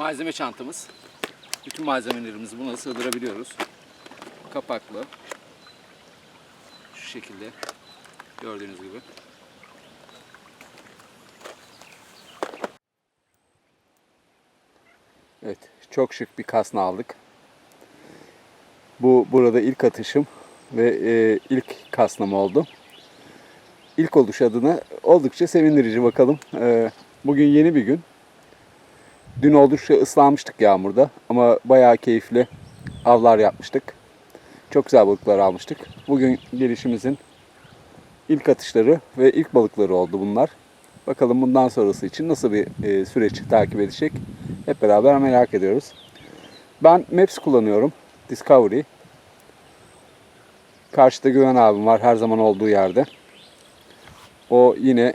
Malzeme çantamız. Bütün malzemelerimizi buna sığdırabiliyoruz. Kapaklı. Şu şekilde. Gördüğünüz gibi. Evet, çok şık bir kasna aldık. Bu burada ilk atışım ve e, ilk kasnam oldu. İlk oluş adına oldukça sevindirici bakalım. E, bugün yeni bir gün. Dün oldukça ıslanmıştık yağmurda ama bayağı keyifli avlar yapmıştık. Çok güzel balıklar almıştık. Bugün gelişimizin ilk atışları ve ilk balıkları oldu bunlar. Bakalım bundan sonrası için nasıl bir e, süreç takip edecek hep beraber merak ediyoruz. Ben Maps kullanıyorum. Discovery. Karşıda Güven abim var her zaman olduğu yerde. O yine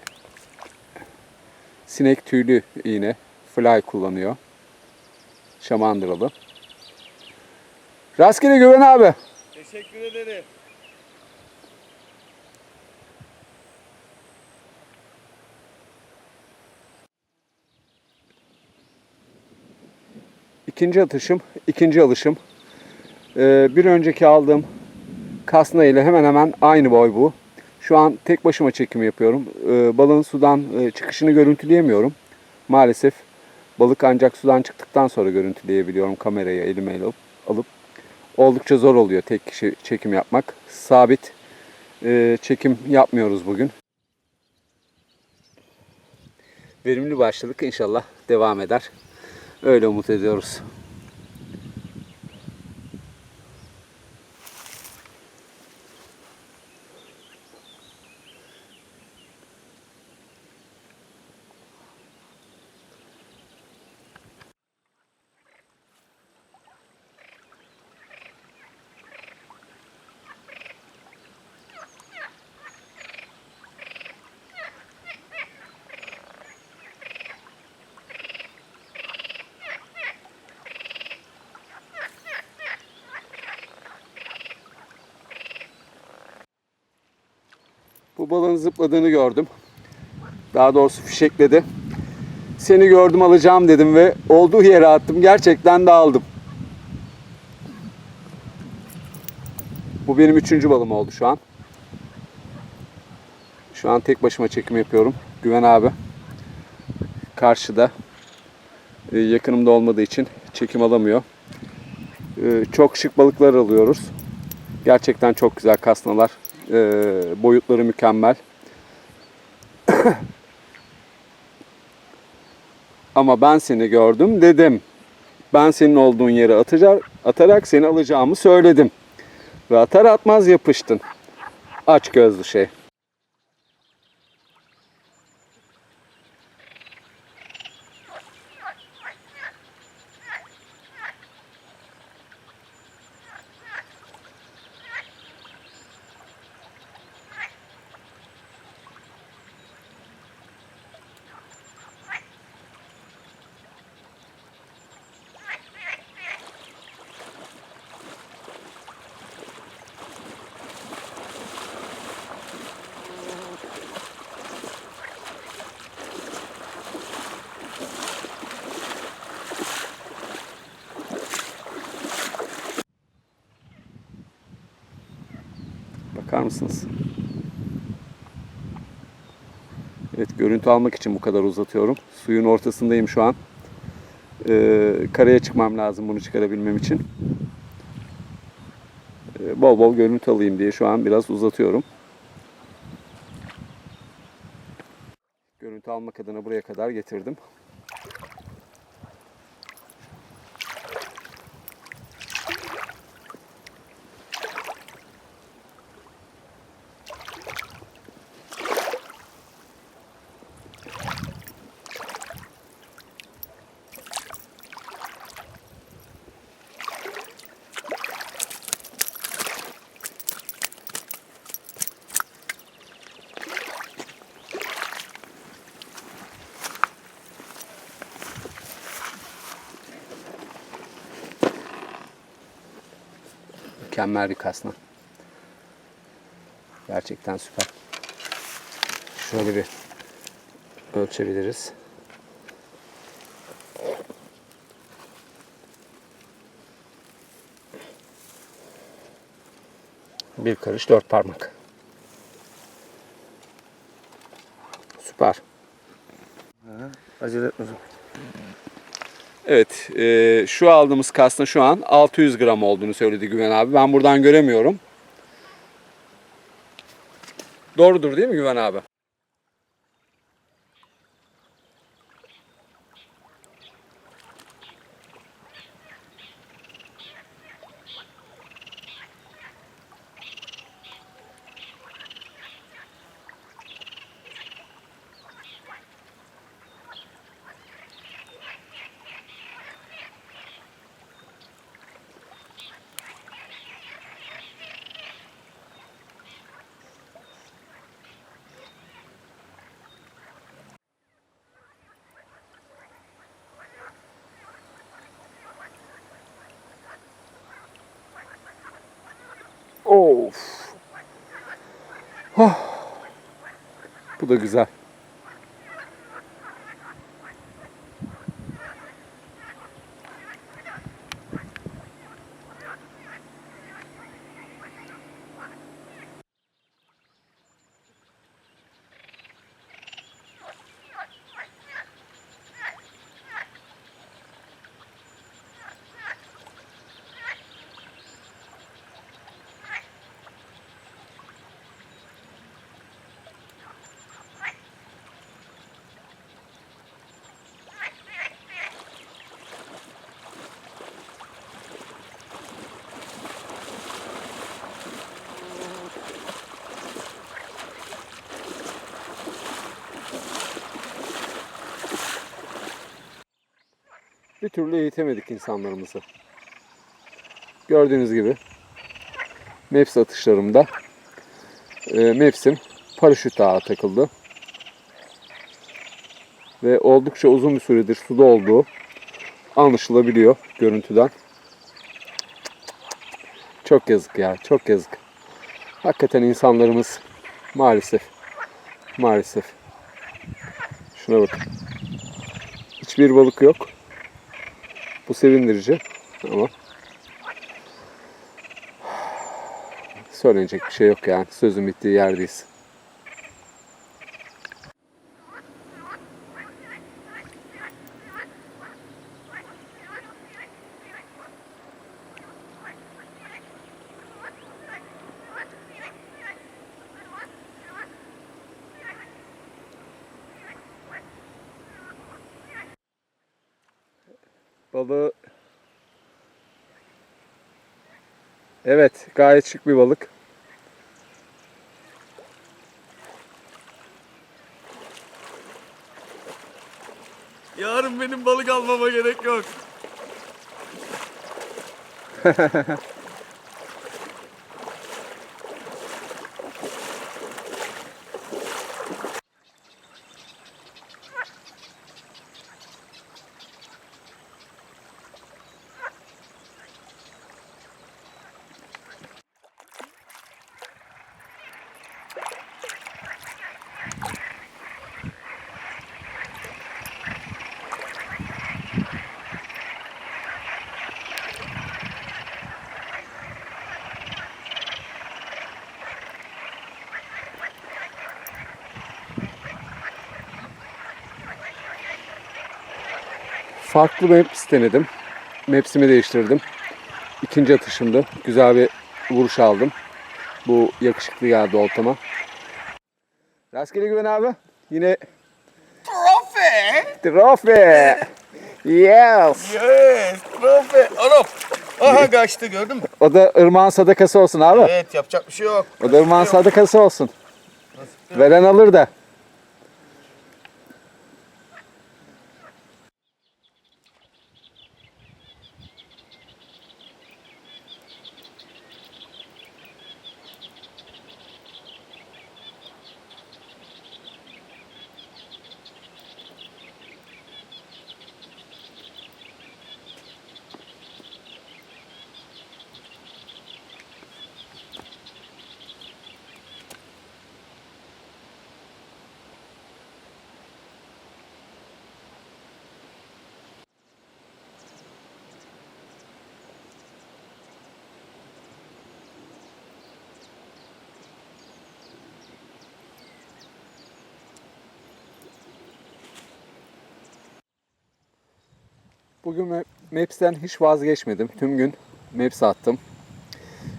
sinek tüylü iğne fly kullanıyor. Şamandıralı. Rastgele Güven abi. Teşekkür ederim. İkinci atışım, ikinci alışım. Ee, bir önceki aldığım kasna ile hemen hemen aynı boy bu. Şu an tek başıma çekim yapıyorum. Ee, balığın sudan e, çıkışını görüntüleyemiyorum. Maalesef balık ancak sudan çıktıktan sonra görüntüleyebiliyorum kamerayı elime alıp. alıp. Oldukça zor oluyor tek kişi çekim yapmak. Sabit e, çekim yapmıyoruz bugün. Verimli başladık inşallah devam eder. Öyle umut ediyoruz. Bu balığın zıpladığını gördüm. Daha doğrusu fişekledi. Seni gördüm alacağım dedim ve olduğu yere attım. Gerçekten de aldım. Bu benim üçüncü balım oldu şu an. Şu an tek başıma çekim yapıyorum. Güven abi karşıda. Ee, Yakınımda olmadığı için çekim alamıyor. Ee, Çok şık balıklar alıyoruz. Gerçekten çok güzel kasnalar. Ee, boyutları mükemmel. Ama ben seni gördüm dedim. Ben senin olduğun yere atacak, atarak seni alacağımı söyledim. Ve atar atmaz yapıştın. Aç gözlü şey. Mısınız? Evet görüntü almak için bu kadar uzatıyorum. Suyun ortasındayım şu an. Ee, karaya çıkmam lazım bunu çıkarabilmem için. Ee, bol bol görüntü alayım diye şu an biraz uzatıyorum. Görüntü almak adına buraya kadar getirdim. mükemmel bir kasna. Gerçekten süper. Şöyle bir ölçebiliriz. Bir karış dört parmak. Süper. Ha, acele etmedim. Evet, e, şu aldığımız kasna şu an 600 gram olduğunu söyledi Güven abi. Ben buradan göremiyorum. Doğrudur değil mi Güven abi? Of. Oh. Bu da güzel. Bir türlü eğitemedik insanlarımızı. Gördüğünüz gibi Maps atışlarımda e, Maps'im paraşüt ağa takıldı. Ve oldukça uzun bir süredir suda olduğu anlaşılabiliyor görüntüden. Çok yazık ya, çok yazık. Hakikaten insanlarımız maalesef, maalesef. Şuna bakın. Hiçbir balık yok. Bu sevindirici ama söylenecek bir şey yok yani. Sözün bittiği yerdeyiz. Balığı Evet, gayet şık bir balık. Yarın benim balık almama gerek yok. Farklı maps denedim. Maps'imi değiştirdim. İkinci atışımda güzel bir vuruş aldım. Bu yakışıklı geldi oltama. Rastgele güven abi. Yine Trofe! Trofe. Yes. Yes, trofe. Anam. Aha kaçtı gördün mü? O da ırmağın sadakası olsun abi. Evet yapacak bir şey yok. O da ırmağın sadakası olsun. Veren alır da. Bugün Ma- Maps'ten hiç vazgeçmedim. Tüm gün Maps attım.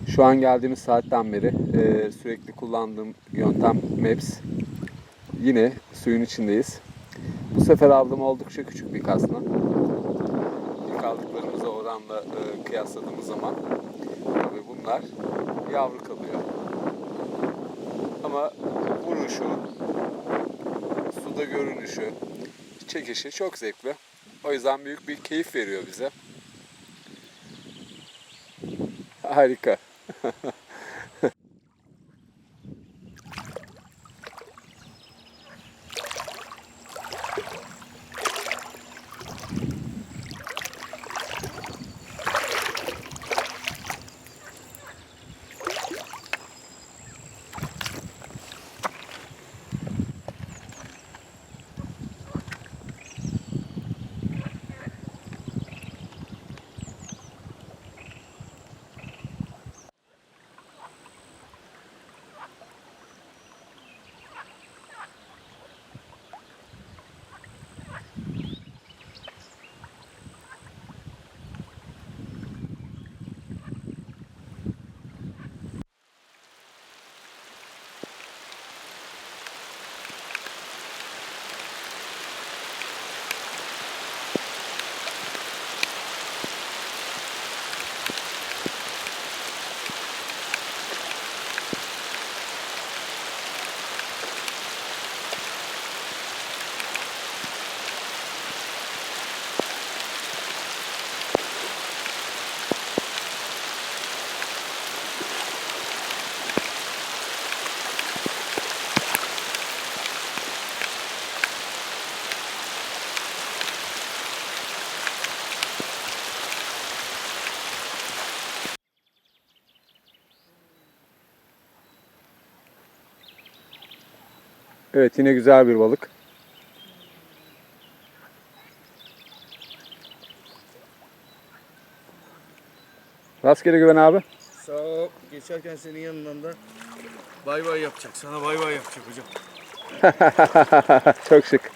Şu an geldiğimiz saatten beri e, sürekli kullandığım yöntem Maps. Yine suyun içindeyiz. Bu sefer aldığım oldukça küçük bir kasna. İlk aldıklarımıza oranla e, kıyasladığımız zaman tabii bunlar yavru kalıyor. Ama vuruşu, suda görünüşü, çekişi çok zevkli. O yüzden büyük bir keyif veriyor bize. Harika. Evet yine güzel bir balık. Rastgele güven abi. Sağ ol. Geçerken senin yanından da bay bay yapacak. Sana bay bay yapacak hocam. Çok şık.